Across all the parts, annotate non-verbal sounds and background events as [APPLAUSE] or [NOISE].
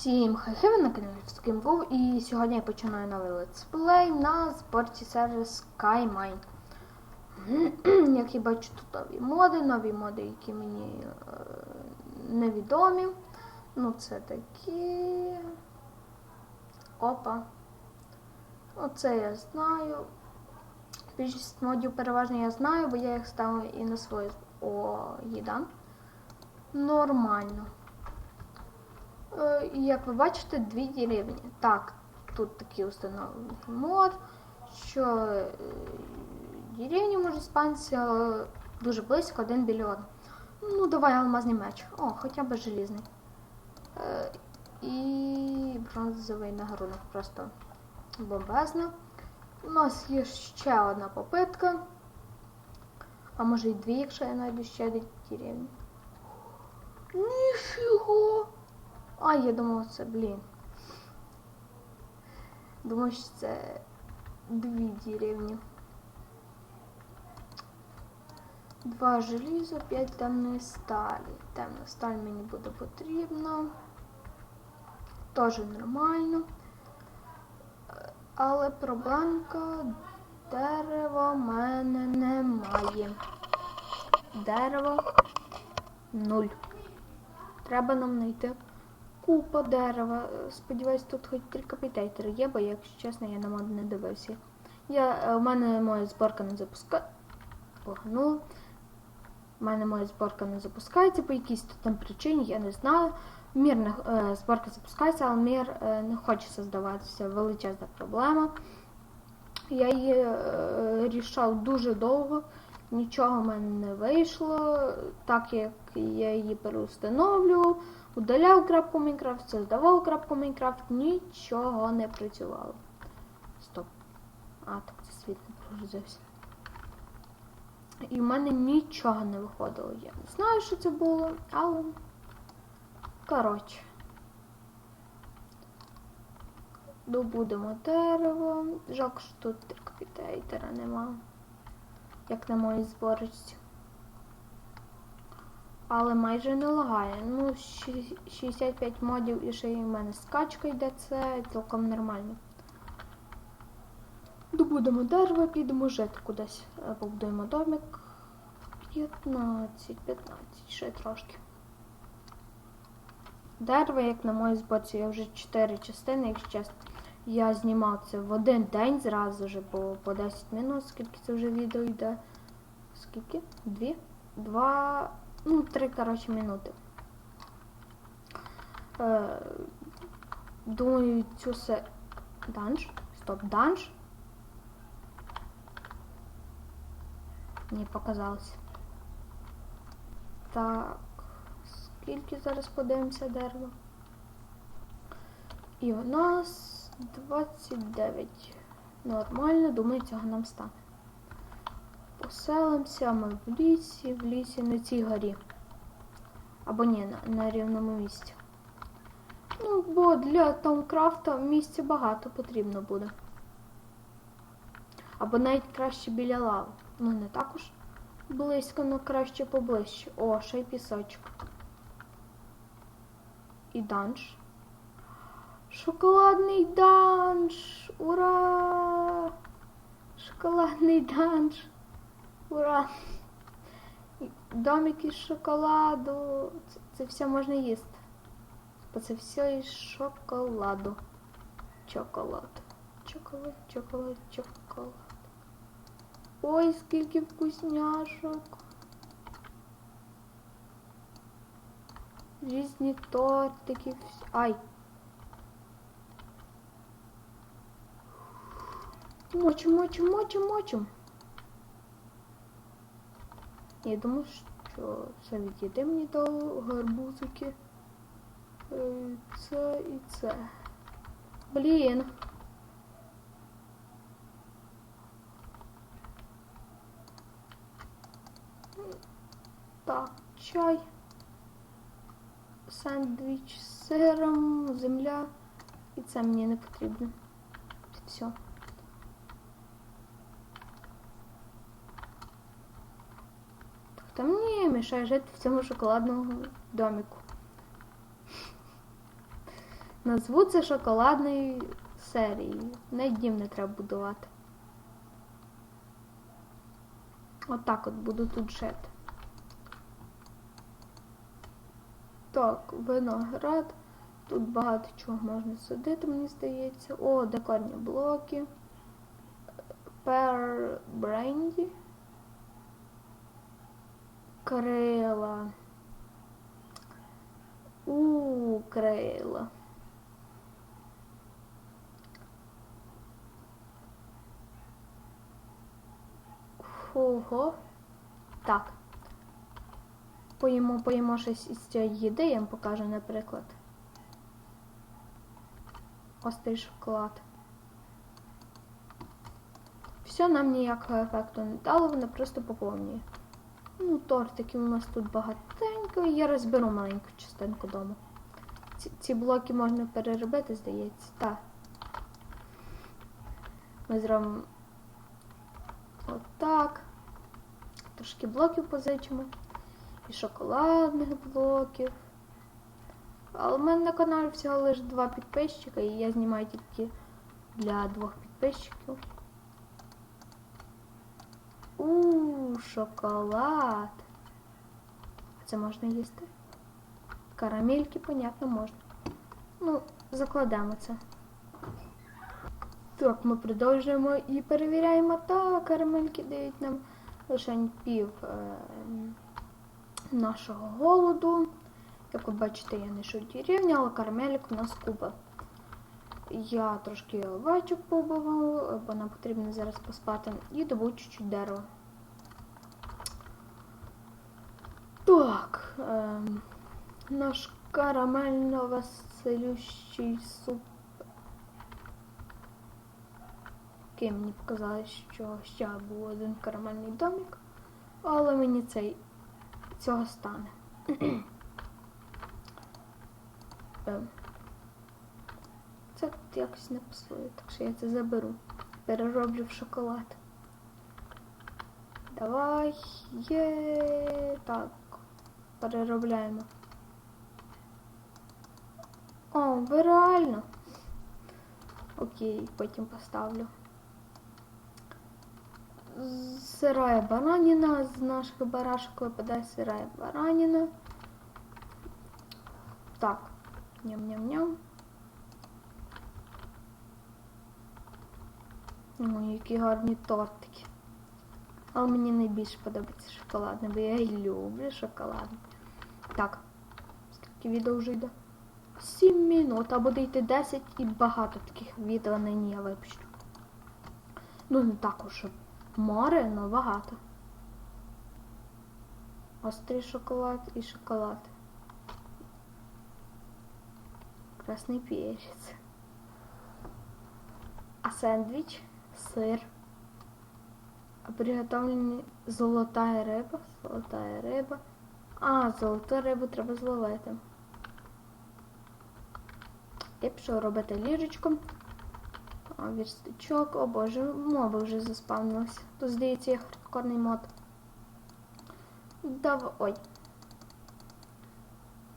Всім хай на каналі Ским був і сьогодні я починаю новий летсплей на зборці сервіс SkyMine. [CLEARS THROAT] Як я бачу, тут нові моди, нові моди, які мені е, невідомі. Ну, це такі. Опа. Оце я знаю. Більшість модів переважно я знаю, бо я їх ставив і на свою О, їда. Нормально. Е, як ви бачите, дві деревні. Так, тут такий установлений мод, що е, деревні можуть спанитися е, дуже близько один біля. Ну, давай алмазний меч. О, хоча б желізний. І бронзовий нагрудник просто бомбезно. У нас є ще одна попитка. А може і дві, якщо я знайду ще деревні. Ніфіга! А, я думав, це, блін. Думаю, що це дві деревні. Два желіза, п'ять темної сталі. Темна сталь мені буде потрібна. Теж нормально. Але проблемка дерева в мене немає. Дерево нуль. Треба нам знайти купа дерева. Сподіваюсь, тут хоч три капітейтери є, бо, якщо чесно, я на мод не дивився. Я, У мене моя зборка не запускає. Погнула. У мене моя зборка не запускається по якійсь там причині, я не знаю. Мір не, е, зборка запускається, але мір е, не хоче создаватися. Величезна проблема. Я її е, рішав дуже довго, нічого в мене не вийшло, так як я її переустановлював, удаляв крапку Майнкрафт, создавав крапку Майнкрафт, нічого не працювало. Стоп. А, так це світ не прогрузився. І в мене нічого не виходило. Я не знаю, що це було, але. Коротше. Добудемо дерево. Жалко, що тут трикопітейтера нема. Як на моїй зборочці. Але майже не лагає. Ну, 65 модів і ще й в мене скачка йде, це цілком нормально. Добудемо дерево, підемо жити кудись. Побудуємо домик. 15, 15, ще трошки. Дерево, як на моїй зборці, я вже 4 частини, якщо чесно. Я знімав це в один день зразу же, бо по 10 минут, скільки це вже відео йде. Скільки? Дві? Два. Ну, три, коротше, минути. Е, Думаю, цю се... Данж? Стоп, данж? Мені показалось. Так. Скільки зараз подивимося дерева? І у нас 29. Нормально, думаю, цього нам стане. Поселимося ми в лісі, в лісі на цій горі. Або ні, на, на рівному місці. Ну, бо для Таункрафта місця багато потрібно буде. Або навіть краще біля лави. Ну, не також близько, але краще поближче. О, ще й пісочок. І данж. Шоколадний данж! Ура! Шоколадний данж! Ура! Домик із шоколаду. Це, це все можна їсти. Бо це все із шоколаду. Чоколад. Чоколад, чоколад, чоколад. Ой, скільки вкусняшок. Різні тортики. Ай! Мочим, мочим, мочим, мочим. Я думаю, що це відійде мені до гарбузики. Е, Це і це. Блін. Так, чай. Сендвіч з сиром, земля. І це мені не потрібно. Все. Та мені мішає жити в цьому шоколадному домику. Назву це шоколадною серією. Навіть дім не треба будувати. Отак от буду тут жити. Так, виноград. Тут багато чого можна садити, мені здається. О, декорні блоки. Пер бренді. Крила. У, крила. Ого. Так. Поїмо, поїмо щось із цієї їди, я вам покажу, наприклад. Острий шоколад. Все нам ніякого ефекту не дало, воно просто поповнює. Ну, тортиків у нас тут багатенько, я розберу маленьку частинку дому. Ці, ці блоки можна переробити, здається. Так. Ми зробимо отак. Трошки блоків позичимо. І шоколадних блоків. Але в мене на каналі всього лише два підписчика, і я знімаю тільки для двох підписчиків. У, шоколад. Це можна їсти? Карамельки, понятно, можна. Ну, закладемо це. Так, ми продовжуємо і перевіряємо. Так, карамельки дають нам лише пів е, нашого голоду. Як ви бачите, я не шоті рівня, але карамелік у нас купа. Я трошки овечок побивав, бо нам потрібно зараз поспати. І добув чуть-чуть дерева. Так, е, наш карамельно-веселющий суп. Окей, мені показалось, що ще був один карамельний домик, але мені цей цього стане. [CLEARS THROAT] Це тут якось не пасує, так що я це заберу. Перероблю в шоколад. Давай. Є. Так. Переробляємо. О, ви реально. Окей, потім поставлю. Сирая бараніна, з наших барашок випадає сирая бараніна. Так, ням-ням-ням. Ой, які гарні тортики. Але мені найбільше подобається шоколадне, бо я і люблю шоколадне. Так, скільки відео вже йде? 7 минут, а буде йти 10 і багато таких відео нині я випущу. Ну, не також, щоб море, але багато. Острий шоколад і шоколад. Красний перець. А сендвіч, сир. Приготовлені золотая риба. Золотая риба. А, золоту рибу треба зловити. Я пішов робити ліжечко. А, Вірстичок, о боже, моби вже заспавнилися. Тут, здається, є хардкорний мод. Дав... Ой.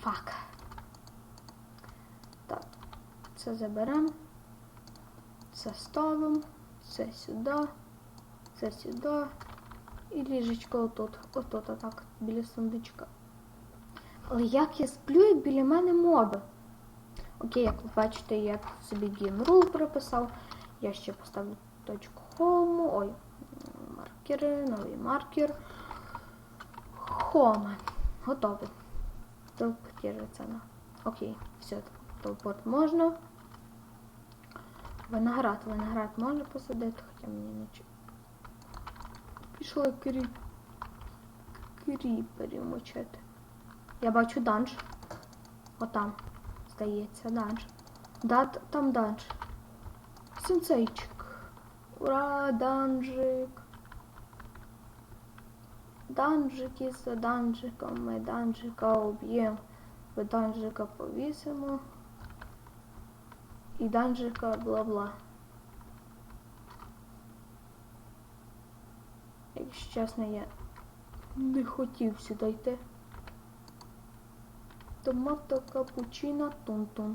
Фак. Так. Це заберемо. Це ставимо. Це сюди. Це сюди. І ліжечко отут. Отут, отак, біля сундучка. Але як я сплю, як біля мене моби. Окей, як ви бачите, я собі геймрул прописав. Я ще поставлю точку хому. Ой, маркери, новий маркер. Хома. Готово. Телепортується на. Окей, все, телепорт можна. Виноград, виноград можна посадити, хоча мені нічого. Пішли кріп. Кріперів мочити. Я бачу данж. Отам. Здається, данж. Да, там данж. Сенсейчик. Ура, данжик. Данжики за данжиком. Ми данжика уб'ємо. Ви данжика повісимо. І данжика бла-бла. Якщо чесно, я не хотів сюди йти. Томато капучино тун-тун.